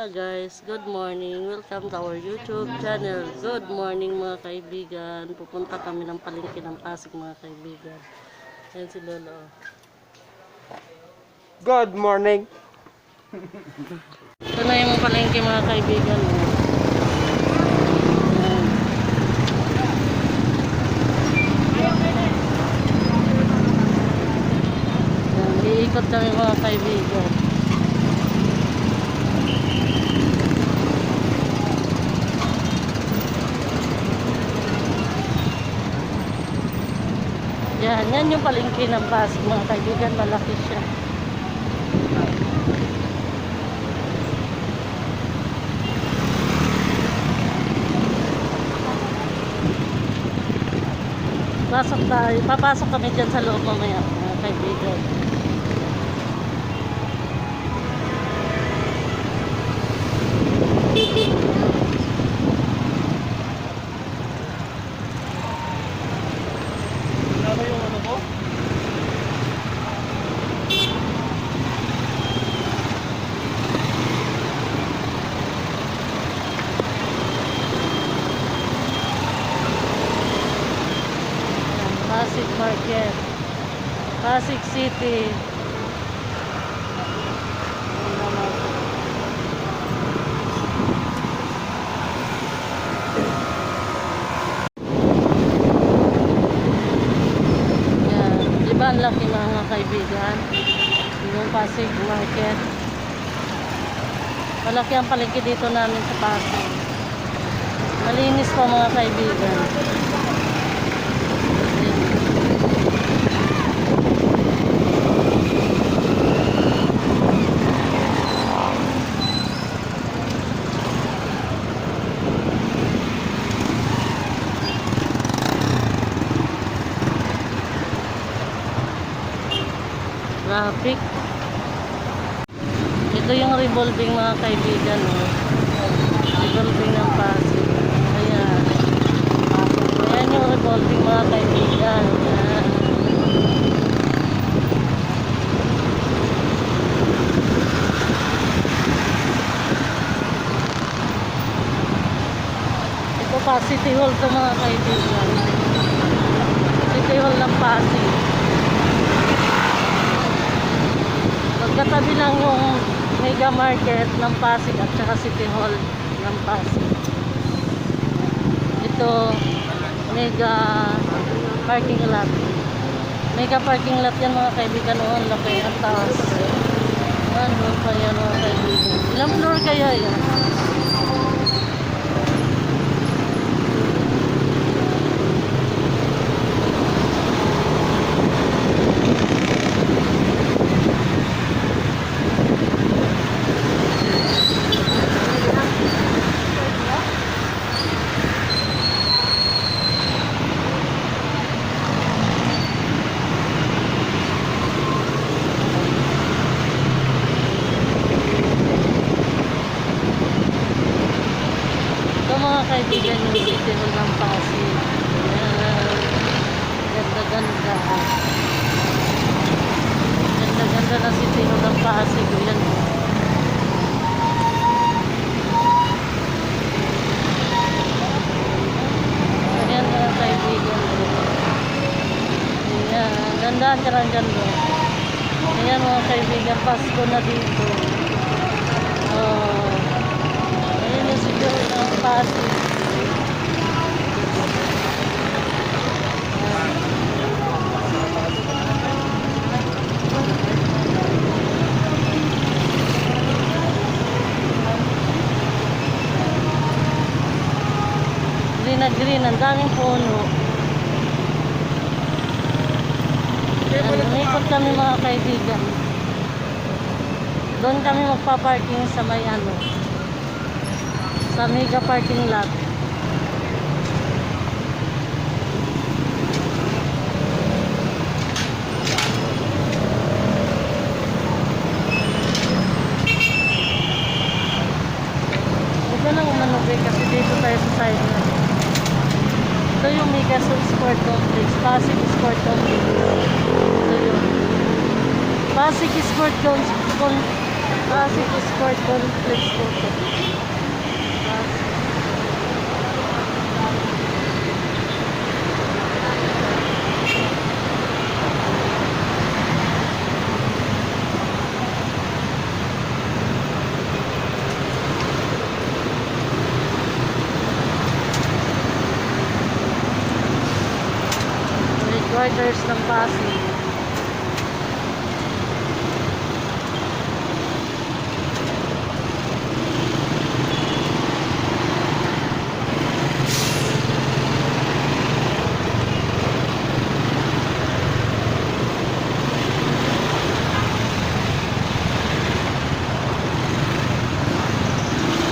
Hello guys, good morning. Welcome to our YouTube channel. Good morning mga kaibigan. Pupunta kami ng palengke ng Pasig mga kaibigan. Yan si Lolo. Good morning. Ito na yung palengke mga kaibigan. oh. Yan. Yan, iikot kami mga kaibigan. Yan, yung palengke ng Pasig mga kaibigan. Malaki siya. Pasok tayo. Papasok kami dyan sa loob mamaya, mga kaibigan. Ano yung ano ko? Yan, Pasig Market. Pasig City. Yan naman. Yan. Di ba ang laki mga kaibigan? Yung Pasig Market. Malaki ang palengke dito namin sa Pasig. Malinis pa mga kaibigan. Traffic. Revolving mga kaibigan. Oh. Revolving ng Pasig. Ayan. Ayan yung revolving mga kaibigan. Ayan. Ito pa, City Hall to mga kaibigan. City Hall ng Pasig. Magkatabi lang yung Mega Market ng Pasig at saka City Hall ng Pasig. Ito, Mega Parking Lot. Mega Parking Lot yan mga kaibigan noon. Laki ang taas. Ano pa yan mga kaibigan. Ilang floor kaya yan? Ito mga kaibigan yung City Hall ng Pasig. Ayan. Ganda-ganda. Ganda-ganda na City Hall ng Pasig. Ayan. Ayan mga kaibigan. Ayan. Gandaan ka lang dyan bro. Ayan mga kaibigan. Pasko na dito. Oh. Ayun yung siguro ng Pasig. Green na green, ang daming puno. Umikot kami mga kaibigan. Doon kami magpa-parking sa may ano, sa mega parking lot. Huwag ka nang umanubi kasi dito tayo sa side na. Ito yung Mega Sport Complex, Pasig Sport Complex. Ito yun. Pasig Sport Com- Com- Pasig Sport Complex po ito. Pasig. Headquarters ng Pasig.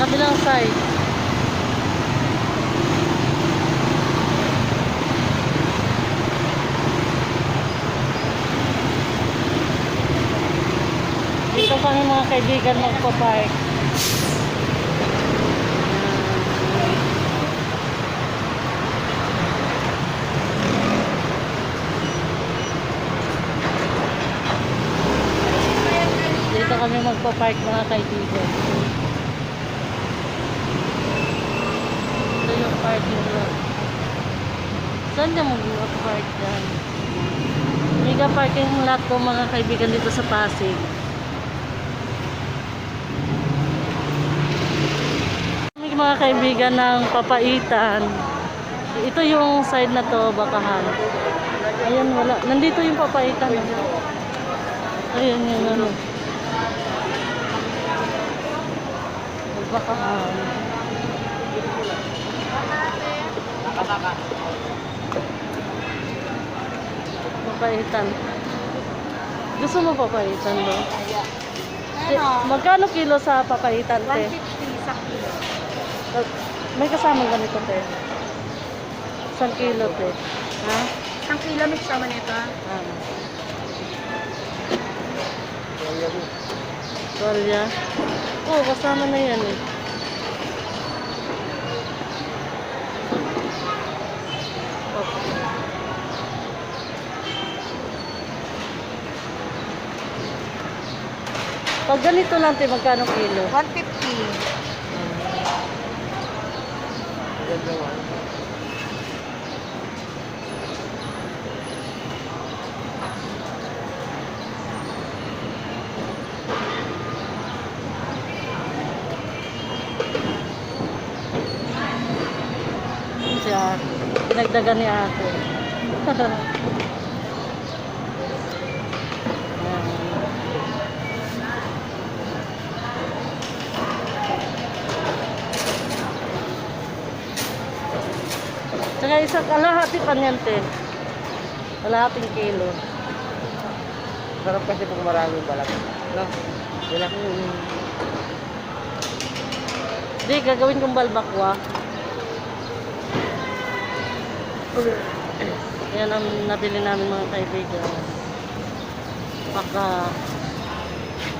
Kabilang side. Dito kami mga kaibigan magpa-park. Dito kami magpa-park mga kaibigan. Ito yung parking lot. Saan niya mag-park dyan? Mega parking lot ko mga kaibigan dito sa Pasig. Mga kaibigan ng papaitan. Ito yung side na to, bakahan. Ayan, wala. Nandito yung papaitan. Ayan yung ano. Bakahan. Papaitan. Gusto mo papaitan? Ano? Magkano kilo sa papaitan, te? 150 sa kilo. May kasamang ganito, te. Isang kilo, te. Ha? Isang kilo may kasama nito. Ah. Tuwalya. Oo, kasama na yan eh. Okay. Pag ganito lang, te, magkano kilo? 150. Si ate. Pinagdagan ni ate. Tsaka isang kalahati pa niyan, te. Kalahating kilo. Sarap kasi pag maraming balat. No? Yan ako. Di, gagawin kong balbakwa. Yan ang nabili namin mga kaibigan. Baka,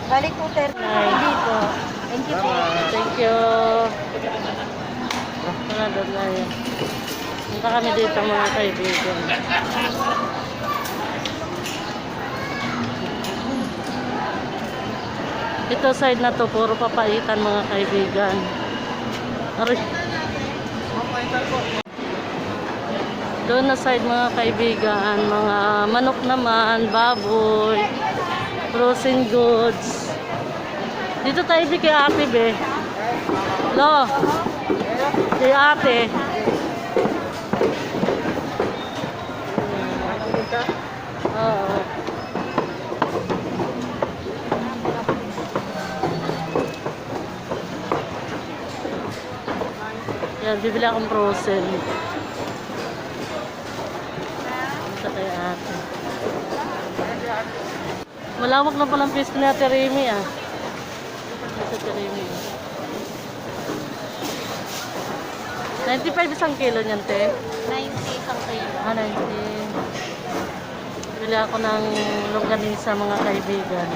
Balik po 30 dito. Thank you po. thank you. Mga doon na yan. Punta kami dito mga kaibigan. Ito side na to, puro papaitan mga kaibigan. Aray. Doon na side mga kaibigan, mga manok naman, baboy, frozen goods. Dito tayo bi kay ate be. Lo. Kay ate. Yan, bibili akong frozen. Sa kay ate. Malawak na palang pwesto ni Ate Remy ah. Sa Ate Remy. 95 isang kilo niyan, te. 90 isang kilo. Ah, 90. Bili ako ng longganisa mga kaibigan.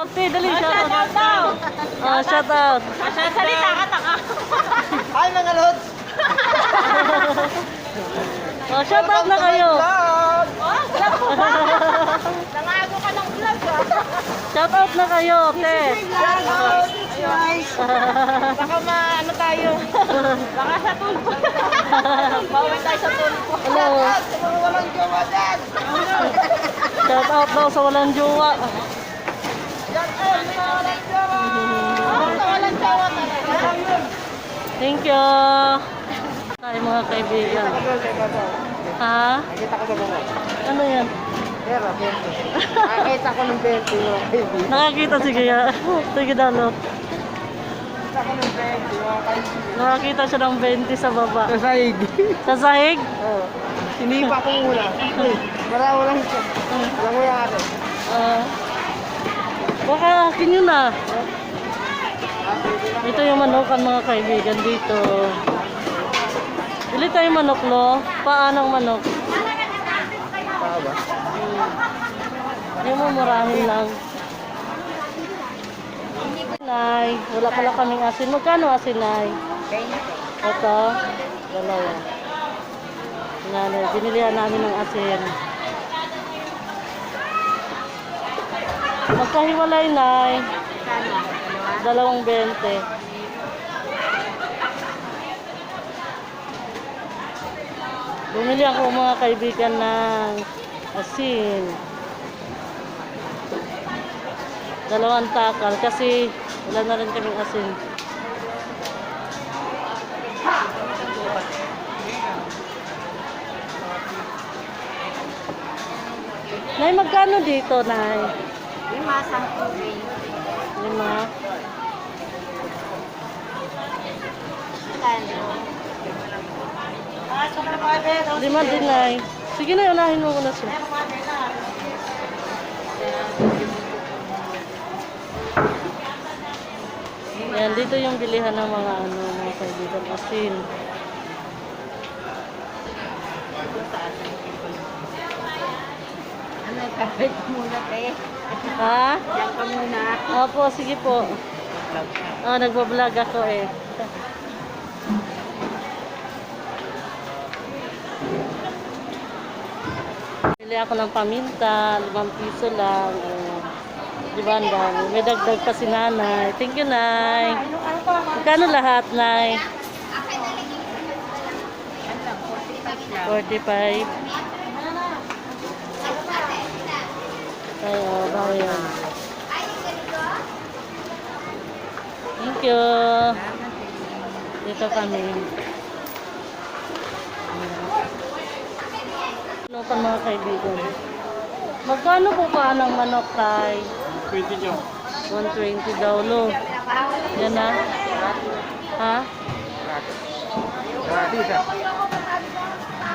Ate, dali siya. Shout out! Oh, shout out. Salita ka taka. Hi mga lods! Oh, shout out na kayo. Oh, vlog mo ba? Nangago ka ng vlog ah. Shout out na kayo, Tes. Guys, baka ma ano tayo. Baka sa tulpo. Bawi tayo sa tulpo. Hello. Sa mga walang gawa dyan! Shout out daw sa walang jowa. Thank you. Tayo mga kaibigan. Ha? Nakita ko sa mga. Ano yan? Pero, 20. Nakita ko ng 20 mga kaibigan. Nakakita sige ya. Sige dalot. Nakita ko ng 20 mga kaibigan. Nakakita siya ng 20 sa baba. Sa sahig. Sa sahig? Oo. Sinipa ko muna. Wala walang siya. Walang mayari. Ah. baka akin yun ah. Ito yung manokan mga kaibigan dito. Bili tayo manok lo. Paanong manok? Tama ba? Hindi mo murahin lang. Nay, wala pala kaming asin. Magkano asin, Nay? Ito, dalawa. Nanay, binilihan namin ng asin. Magkahiwalay, Nay. Dalawang bente. Bumili ako mga kaibigan ng asin. Dalawang takal kasi wala na rin kaming asin. Nay, magkano dito, Nay? Lima sa tubig. Lima. Kano? Lima din, Nay. Sige na, unahin mo muna siya. Yan, dito yung bilihan ng mga ano, mga kaibigan asin. Ano, kapit muna te. Ha? Diyan ka muna. Opo, sige po. Ah, nagbablog ako eh. Bili ako ng paminta, limang piso lang. Oh. Di ba, ang. May dagdag pa si nanay. Thank you, nay. Magkano lahat, nay? Ano lang, 45 lang. 45. Ay, oh, bago yan. Thank you. Dito kami. Pa mga kaibigan? Magkano po pa ng manok tay? 20 nyo. 120 daw lo. Yan na. Ha? Gratis ah.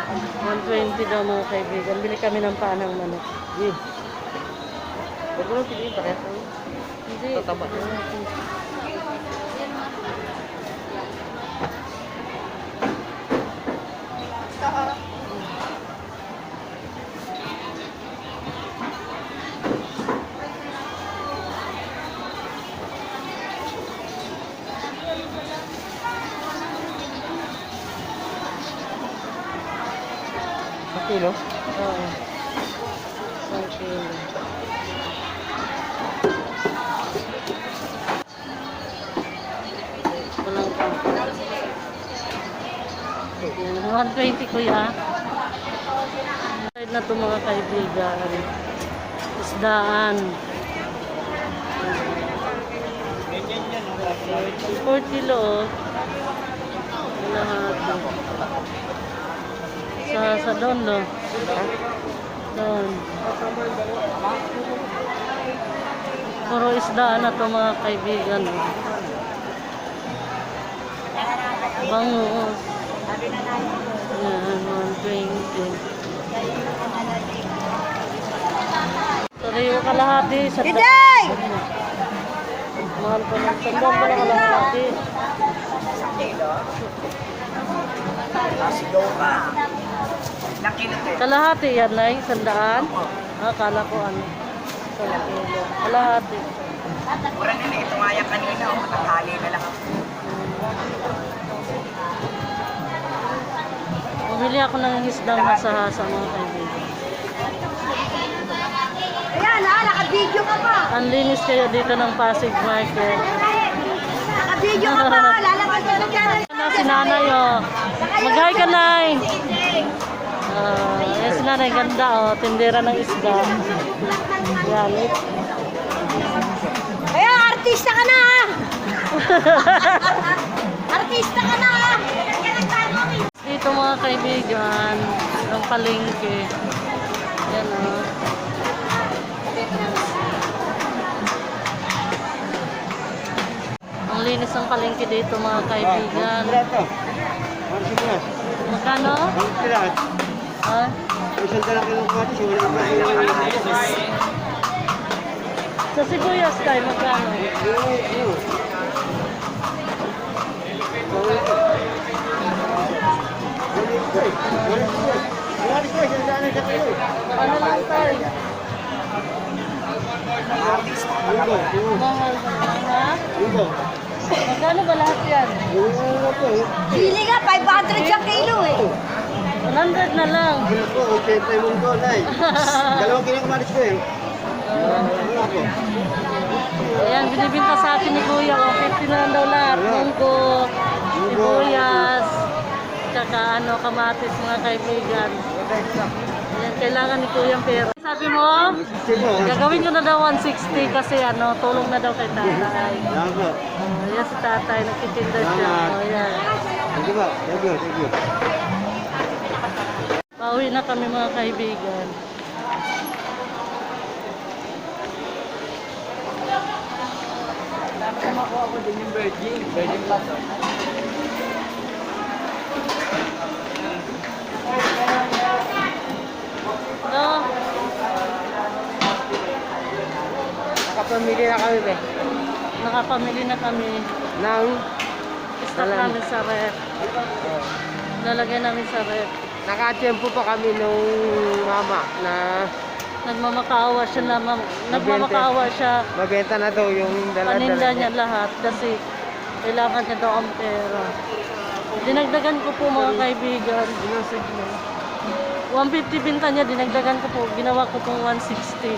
120 daw mga kaibigan. Bili kami ng panang manok. Hindi. Huwag mo lang piliin parehas. Hindi. Tataba. Sa kilo? Oo. Isang kilo. Walang pa. Yan, 120 kuya. Side na to mga kaibigan. Isdaan. 4 kilo. Lahat. Sa, sa doon, no? Doon. Puro isda na to mga kaibigan. No? Bangus. Yan, 120. Sorry, yung kalahati. Sa Iday! Mahal pa ng sandal pa ng kalahati. Kalahati yan, Nay. Sandaan. Ah, kala ko ano. Isang kilo. Kalahati. Mura nila ito nga yan kanina, oh, matanghali na lang. Bumili ako ng isdang hasa-hasa mga kaibigan. Ayan ha, naka-video ka pa. Ang linis kayo dito ng Pasig Market. Naka-video ka pa. Lalabas ka na dyan. Si nanay oh. Mag-hi ka nay. Ah, yan si nanay ganda oh. Tindera ng isda. Yan. Ayan, artista ka na ha. artista ka na ha. Dito mga kaibigan, ng palengke. Yan oh. Ang linis ng palengke dito mga kaibigan. Ano siya? Magkano? Ha? Isang dalang kilong kamatis, wala pa yung Sa sibuyas tayo, magkano? Ano lang tayo? Mahal ha? Magkano ba lahat yan? Pili ka, 500 sa kilo eh. 100 na lang. Dalawang kilong kamatis ko eh. Ayan, binibinta sa akin ni Kuya. Oh, 50 na lang daw lahat. Munggo, sibuyas, tsaka ano, kamatis mga kaibigan. Ayan, kailangan ni Kuya ang pera. Sabi mo, gagawin ko na daw 160 kasi ano, tulong na daw kay tatay. Oh, yan si tatay, nagtitinda siya. Oh, yan. Thank you? Thank you, thank you. Pauwi na kami mga kaibigan. Kumakuha ko din yung Virgin. Virgin Plus. No, Nakapamili na kami be. nakapamili na kami. Nang Alam. namin sa ref. Lalagay namin sa ref. Nakatiyempo pa kami nung mama na Nagmamakaawa siya na mam- nagmamakaawa siya. mabenta na daw yung Paninda dala-dala niya lahat kasi kailangan niya daw ang pera. Dinagdagan ko po mga kaibigan. 150 binta niya, dinagdagan ko po. Ginawa ko pong 160.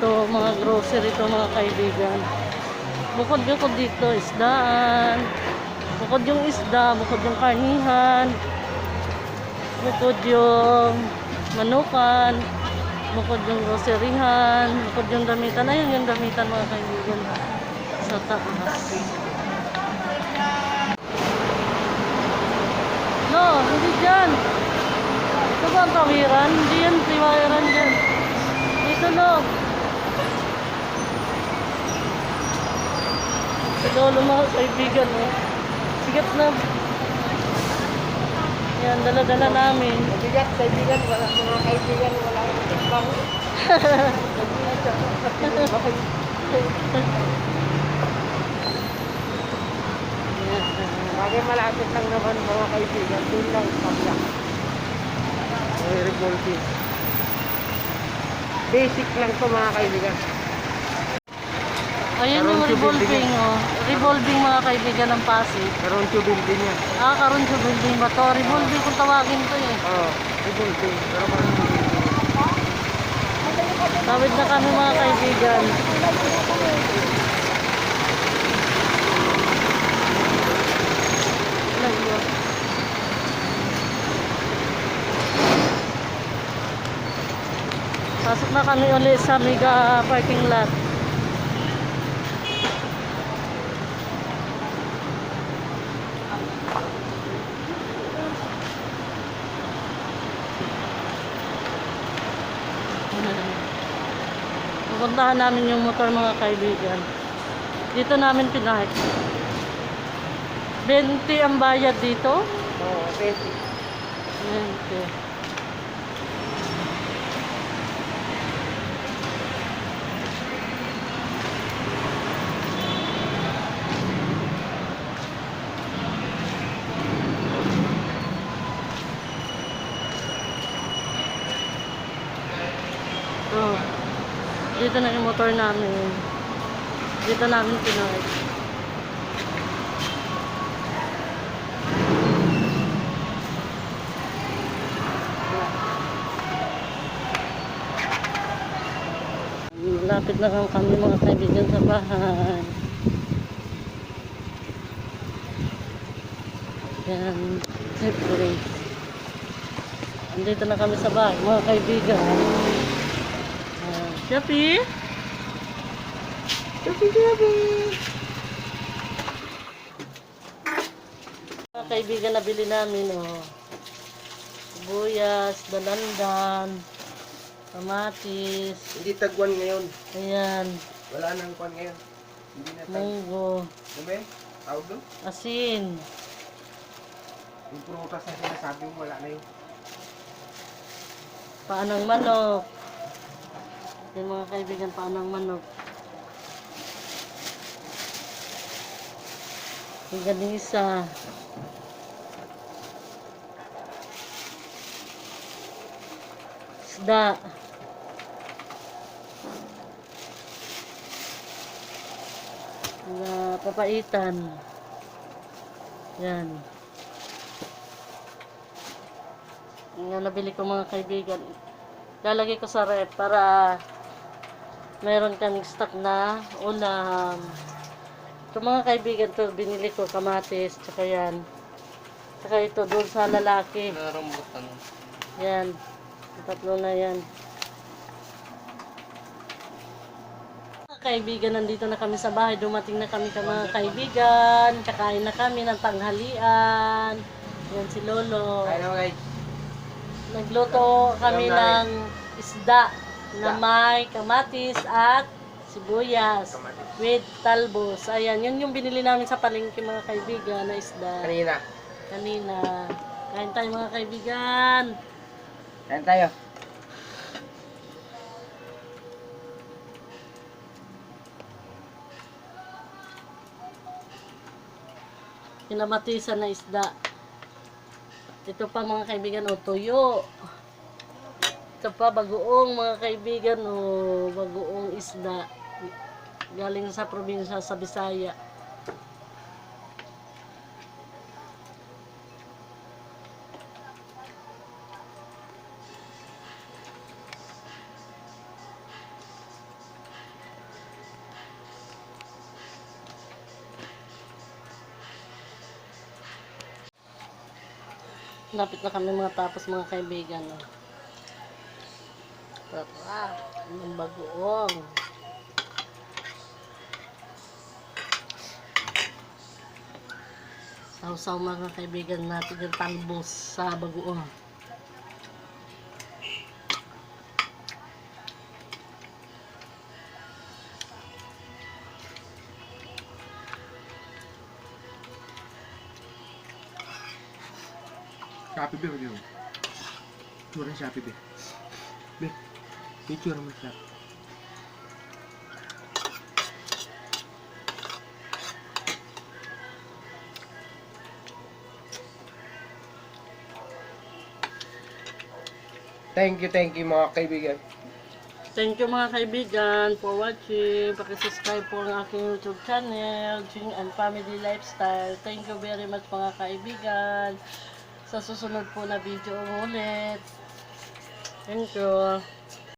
To, mga grocery to mga kaibigan. Bukod bukod dito, isdaan. Bukod yung isda, bukod yung karnihan. Bukod yung manukan. Bukod yung groceryhan. Bukod yung damitan. Ayun yung damitan mga kaibigan. Sa taas. No, hindi dyan. Ito ba ang tawiran? Hindi yan, tawiran dyan. Dito no. Lolo mga kaibigan oh. Sigat na. Yan, dala-dala namin. Mabigat, kaibigan, wala mga kaibigan, wala akong tikbang. Bagay malapit lang naman mga kaibigan, doon lang pagla. May revolving. Basic lang to mga kaibigan. Ayun yung Karoncho revolving oh. Revolving mga kaibigan ng Pasig. Karoon to building yan. Ah, Karoncho building ba to? Revolving kung tawagin to eh. Oo, oh, revolving. Pero parang. Tawid na kami mga kaibigan. Pasok na kami ulit sa mega parking lot. Pupuntahan namin yung motor mga kaibigan. Dito namin pinahik. 20 ang bayad dito. Oo, 20. 20. Oh. Dito na yung motor namin. Dito namin pinahik. Lapit na lang kami mga kaibigan sa bahay. Yan. Siyempre. Andito na kami sa bahay mga kaibigan. Shopee? Shopee, Shopee! Mga kaibigan nabili namin oh. Sibuyas, dalandan, kamatis, Hindi tagwan ngayon. ayan, Wala nang kwan ngayon. Hindi na tag... munggo, Diba? Tawag doon? asin, Yung prutas na sinasabi mo, wala na yun. paanang manok. Yung mga kaibigan, paanang manok. Yung ganisa. Isda. Na papaitan. Yan. Yung nabili ko mga kaibigan. Lalagay ko sa rep para meron kaming stock na ulam. Ito mga kaibigan to binili ko kamatis, tsaka yan. Tsaka ito doon sa lalaki. Narambutan. Yan. Tatlo na yan. Mga kaibigan, nandito na kami sa bahay. Dumating na kami ka mga kaibigan. Kakain na kami ng tanghalian. Yan si Lolo. Naman guys. Nagluto kami ng isda na may kamatis at sibuyas Kamatis. with talbos. Ayan, yun yung binili namin sa palengke mga kaibigan na isda Kanina. kanina. Kain tayo mga kaibigan. Kain tayo. Kinamatisan na isda. Ito pa mga kaibigan, o tuyo. Ito pa bagoong mga kaibigan, o bagoong isda. Galing sa probinsya sa Bisaya. Lapit na kami mga tapos mga kaibigan. Oh. Sarap. Ang bagoong. Sausaw mga kaibigan natin yung talbos sa bagoong. Shopee be, mag-inom. Tsura ng Shopee be. Tsura mo siya. Thank you, thank you mga kaibigan. Thank you mga kaibigan for watching. Pakisubscribe po ang aking YouTube channel, Jing and Family Lifestyle. Thank you very much mga kaibigan. Sa susunod po na video ulit. Thank you.